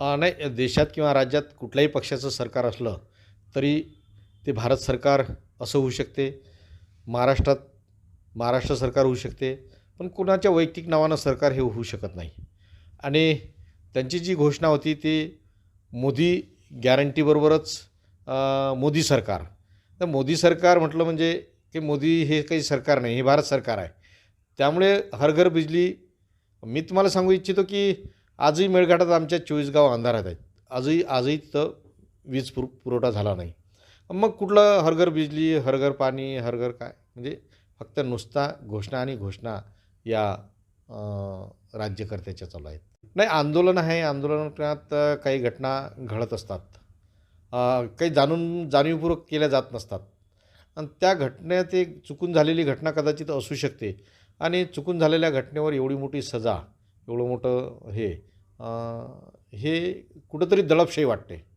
नाही देशात किंवा राज्यात कुठल्याही पक्षाचं सरकार असलं तरी ते भारत सरकार असं होऊ शकते. महाराष्ट्रात महाराष्ट्र सरकार होऊ शकते. पण कुणाच्या वैयक्तिक नावानं सरकार हे होऊ शकत नाही. आणि त्यांची जी घोषणा होती ती मोदी गॅरंटीबरोबरच मोदी सरकार. तर मोदी सरकार म्हटलं म्हणजे की मोदी हे काही सरकार नाही हे भारत सरकार आहे. त्यामुळे हर घर बिजली मी तुम्हाला सांगू इच्छितो की आजही मेळघाटात आमच्या चोवीस गाव अंधारात आहेत. आजही आजही तिथं वीज पुर पुरवठा झाला नाही. मग कुठलं हरघर बिजली हरघर पाणी हरघर काय? म्हणजे फक्त नुसता घोषणा आणि घोषणा या राज्यकर्त्याच्या चालू आहेत. नाही आंदोलन आहे. आंदोलनात काही घटना घडत असतात. काही जाणून जाणीवपूर्वक केल्या जात नसतात. आणि त्या घटनेत एक चुकून झालेली घटना कदाचित असू शकते. आणि चुकून झालेल्या घटनेवर एवढी मोठी सजा एवढं मोठं हे हे कुठंतरी दडपशाही वाटते